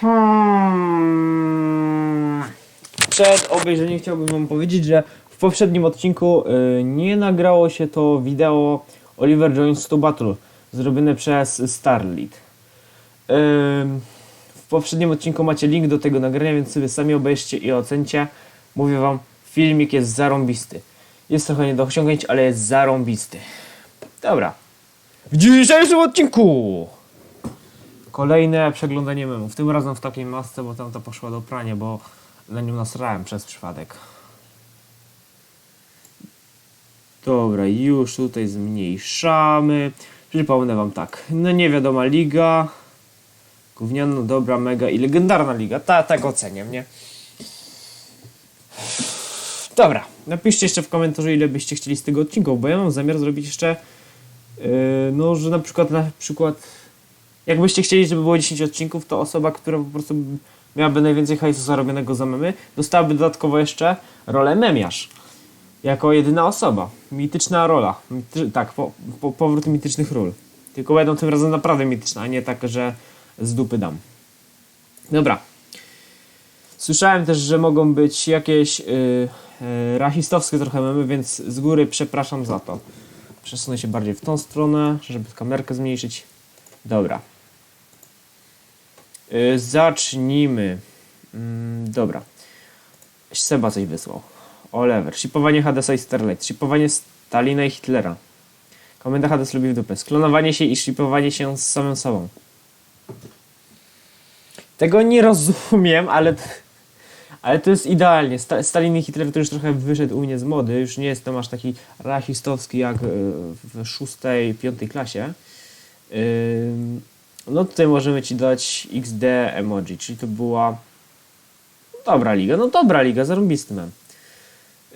Hmm. Przed obejrzeniem chciałbym wam powiedzieć, że w poprzednim odcinku y, nie nagrało się to wideo Oliver Jones to Battle zrobione przez Starlit. W poprzednim odcinku macie link do tego nagrania, więc sobie sami obejrzcie i ocencie. Mówię wam, filmik jest zarąbisty. Jest trochę nie do osiągnięć, ale jest zarąbisty. Dobra. W dzisiejszym odcinku kolejne przeglądanie memów. Tym razem w takiej masce, bo tamta poszła do prania, bo na nią nasrałem przez przypadek. Dobra, już tutaj zmniejszamy. Przypomnę wam tak. No nie wiadoma liga. Gówniano, dobra, mega i legendarna liga. Ta, tak oceniam, nie? Dobra, napiszcie jeszcze w komentarzu, ile byście chcieli z tego odcinków, bo ja mam zamiar zrobić jeszcze, yy, no, że na przykład, na przykład, jakbyście chcieli, żeby było 10 odcinków, to osoba, która po prostu miałaby najwięcej hajsu zarobionego za memy, dostałaby dodatkowo jeszcze rolę memiarz. Jako jedyna osoba. Mityczna rola. Mity, tak, po, po, powrót mitycznych ról. Tylko będą tym razem naprawdę mityczne, a nie tak, że z dupy dam. Dobra. Słyszałem też, że mogą być jakieś yy, yy, trochę memy, więc z góry przepraszam za to. Przesunę się bardziej w tą stronę, żeby kamerkę zmniejszyć. Dobra. Yy, zacznijmy. Mm, dobra. Seba coś wysłał. Oliver. Shipowanie Hadesa i Starlight. Shipowanie Stalina i Hitlera. Komenda Hades lubi w dupę. Sklonowanie się i shipowanie się z samym sobą. Tego nie rozumiem, ale... Ale to jest idealnie. Sta Stalin i Hitler to już trochę wyszedł u mnie z mody. Już nie jestem aż taki rasistowski jak y, w szóstej, piątej klasie. Ym, no tutaj możemy ci dać XD emoji, czyli to była dobra liga. No dobra liga, zarąbisty mem.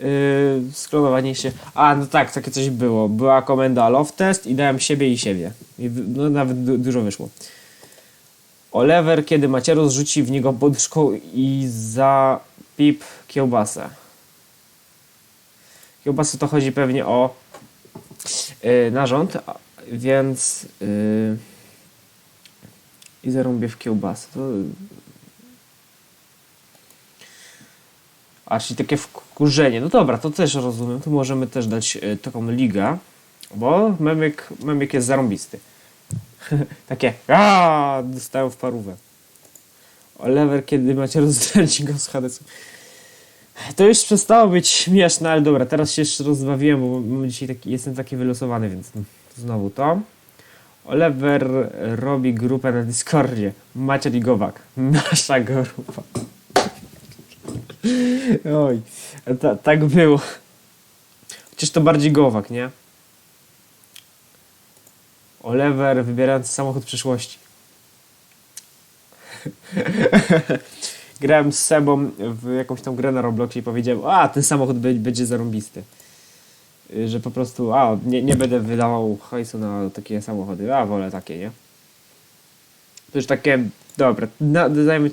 Yy, sklonowanie się. A, no tak, takie coś było. Była komenda love test i dałem siebie i siebie. I no, nawet du- dużo wyszło. Oliver, kiedy Macierus rzuci w niego poduszką i za pip kiełbasę. Kiełbasy to chodzi pewnie o yy, narząd, więc yy, i zarąbię w kiełbasę. To a, czyli takie wkurzenie. No dobra, to też rozumiem. Tu możemy też dać e, taką ligę, bo memik, memik jest zarąbisty. takie, a dostałem w parówę. Oliver, kiedy macie rozdrzeć go z Hadesem. To już przestało być śmieszne, ale dobra, teraz się jeszcze rozbawiłem, bo dzisiaj taki, jestem taki wylosowany, więc no, znowu to. Oliver robi grupę na Discordzie. Macie Ligowak. Nasza grupa. Oj, ta, tak było. Chociaż to bardziej Gowak, nie? Oliver wybierający samochód przyszłości. Grałem z Sebą w jakąś tam grę na Robloxie i powiedziałem, a ten samochód będzie zarąbisty. Y, Że po prostu, a nie, nie będę wydawał hajsu na takie samochody, a wolę takie, nie? To już takie, dobra, na, dajmy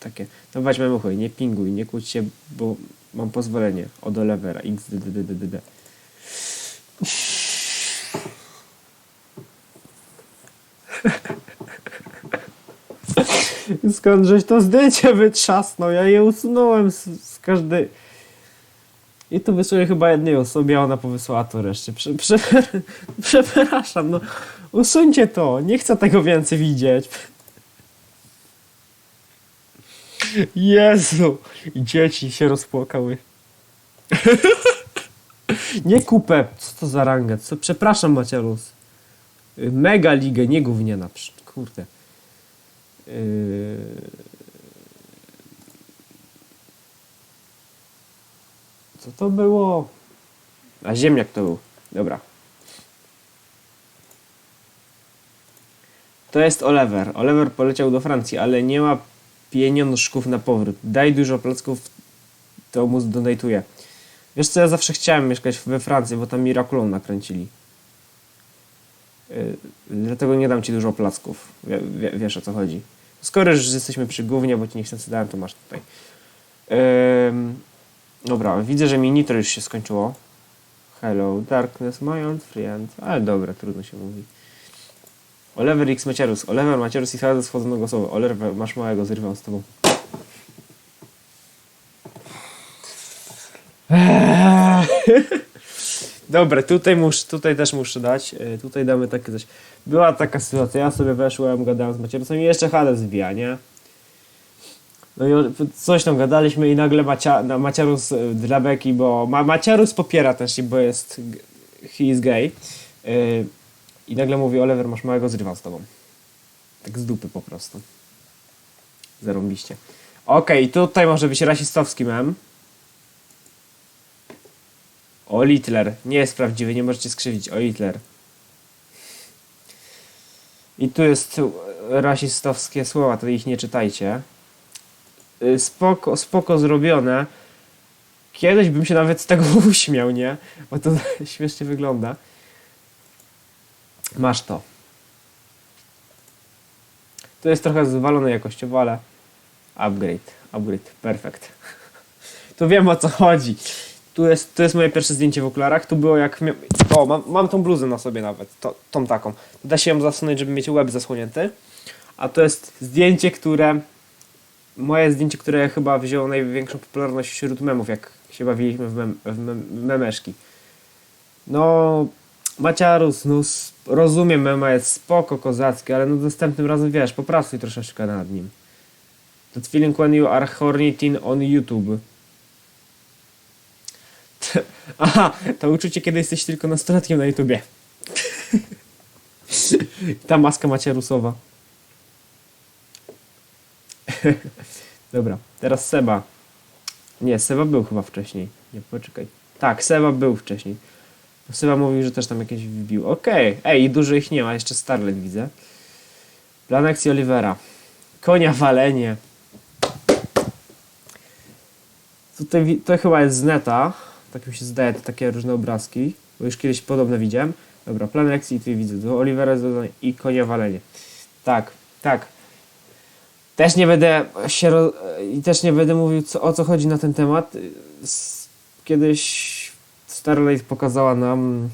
takie, no weźmy muchy, nie pinguj, nie kłóć się, bo mam pozwolenie od Olivera, xdddddd. Skąd żeś to zdjęcie wytrzasnął? Ja je usunąłem z, z każdej... I to wysłałem chyba jednej osobie, a ona powysłała to reszcie. Prze, prze, przepraszam, no usuńcie to, nie chcę tego więcej widzieć. Jezu! Dzieci się rozpłakały. nie kupę. Co to za rangę? Co? Przepraszam, Macierus. Y, Mega ligę, nie gówniana. Psz, Kurde. Yy... Co to było? A ziemniak to był. Dobra. To jest Oliver. Oliver poleciał do Francji, ale nie ma pieniążków na powrót. Daj dużo placków, to mu zdonatuję. Wiesz co, ja zawsze chciałem mieszkać we Francji, bo tam Miraculon nakręcili. Yy, dlatego nie dam ci dużo placków. Wie, wie, wiesz o co chodzi. Skoro już jesteśmy przy głównie, bo ci niechcący dałem, to masz tutaj. Ym, dobra, widzę, że mi nitro już się skończyło. Hello, darkness, my old friend. Ale dobra, trudno się mówi. Oliver X Macierus. Oliver Macierus i Hades wchodzą do głosowe. Oliver, masz małego, zrywam z tobą. Dobra, tutaj, mus, tutaj też muszę dać. e, Tutaj damy takie coś. Była taka sytuacja, ja sobie weszłem, gadałem z Macierusem i jeszcze Hades wbija, nie? No i coś tam gadaliśmy i nagle Macia, na Maciarus e, dla Beki, bo ma, Maciarus popiera też, bo jest, he is gay. Yy, I nagle mówi, Oliver, masz małego, zrywam z tobą. Tak z dupy po prostu. Zarąbiście. Okej, tutaj może być rasistowski mem. O Hitler. Nie jest prawdziwy, nie możecie skrzywić. O Hitler. I tu jest rasistowskie słowa, to ich nie czytajcie. Y, Spoko, spoko zrobione. Kiedyś bym się nawet z tego uśmiał, nie? Bo to śmiesznie wygląda. Masz to. To jest trochę zwalone jakościowo, ale upgrade, upgrade, perfekt. Tu wiem o co chodzi. Tu jest, to jest moje pierwsze zdjęcie w okularach. Tu było jak. O, mam, mam tą bluzę na sobie nawet. To, tą taką. Da się ją zasunąć, żeby mieć łeb zasłonięty. A to jest zdjęcie, które. Moje zdjęcie, które chyba wzięło największą popularność wśród memów, jak się bawiliśmy w, mem, w mem, memeszki. No, Maciarus, no rozumiem, mema jest spoko, kozacki, ale no następnym razem, wiesz, popracuj troszeczkę nad nim. That feeling when you are horny teen on YouTube. Aha, to uczucie, kiedy jesteś tylko nastolatkiem na YouTubie. Ta maska Maciarusowa. Dobra, teraz Seba. Nie, Seba był chyba wcześniej. Nie, poczekaj. Tak, Seba był wcześniej. Seba mówił, że też tam jakieś wbił. Okej, ej, i dużo ich nie ma, jeszcze Starlet widzę. Planex i Olivera. Konia walenie. Tutaj to chyba jest z neta. Tak mi się zdaje, te takie różne obrazki. Bo już kiedyś podobne widziałem. Dobra, Planex i tutaj widzę. Do Olivera i konia walenie. Tak, tak. Też nie będę się ro... i też nie będę mówił co, o co chodzi na ten temat. Kiedyś Starlight pokazała nam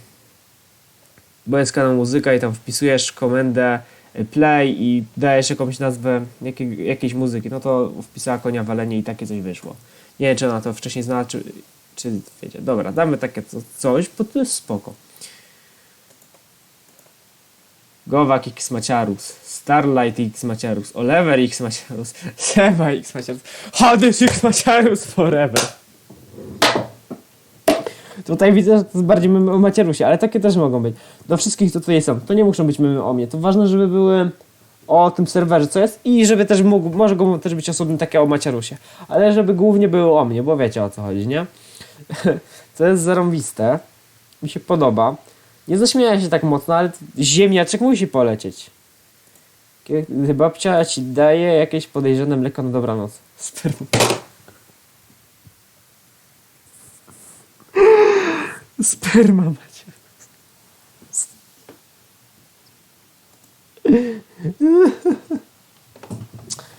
bo jest kanał muzyka i tam wpisujesz komendę y, play i dajesz jakąś nazwę jakiej, jakiejś muzyki, no to wpisała konia walenie i takie coś wyszło. Nie wiem, czy ona to wcześniej znała, czy, czy wiecie. Dobra, damy takie co, coś, bo to jest spoko. Gowak X Maciarus, Starlight X Maciarus, Oliver X Maciarus, Seba X Maciarus, Hades X Maciarus Forever. Tutaj widzę, że to jest bardziej memy o Macierusie, ale takie też mogą być. Do wszystkich, co tutaj są, to nie muszą być memy o mnie. To ważne, żeby były o tym serwerze, co jest i żeby też mógł, może go też być osobny takie o Macierusie. Ale żeby głównie były o mnie, bo wiecie o co chodzi, nie? to jest zarąbiste. Mi się podoba. Nie zaśmieję się tak mocno, ale ziemniaczek musi polecieć. Kiedy babcia ci daje jakieś podejrzane mleko na dobranoc. Sperma. Sperma macie.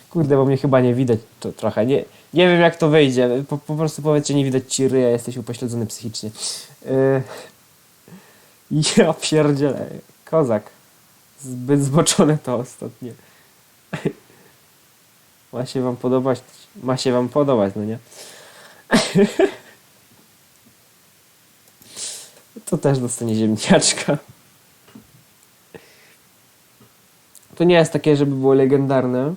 Kurde, bo mnie chyba nie widać to trochę. Nie, nie wiem jak to wyjdzie. Po, po prostu powiedzcie, nie widać ci ryja, jesteś upośledzony psychicznie. Yy, ja pierdzielę. Kozak. Zbyt zboczone to ostatnie. Ma się wam podobać. Ma się wam podobać, no nie? To też dostanie ziemniaczka. To nie jest takie, żeby było legendarne,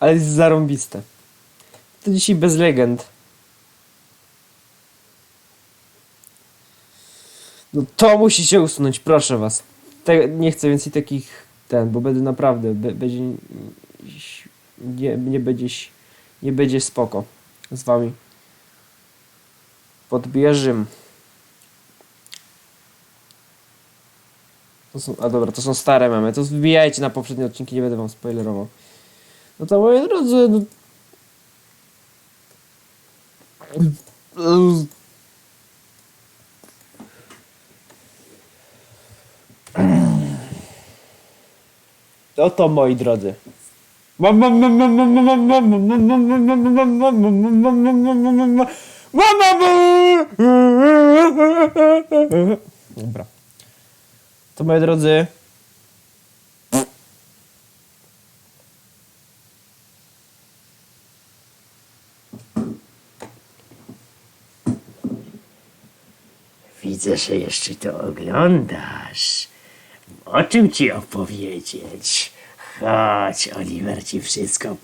ale jest zarąbiste. To dzisiaj bez legend. No to musicie usunąć, proszę was. Te, nie chcę więcej takich ten, bo będę naprawdę, be, będzie nie, nie będzie nie będzie spoko z wami. Podbiję Rzym. To są, a dobra, to są stare memy. To wbijajcie na poprzednie odcinki, nie będę wam spoilerował. No to moi drodzy, no... Oto moi drodzy. Dobra. To moi drodzy. Widzę, że jeszcze to oglądasz. O czym ci opowiedzieć? Chodź, Oliver ci wszystko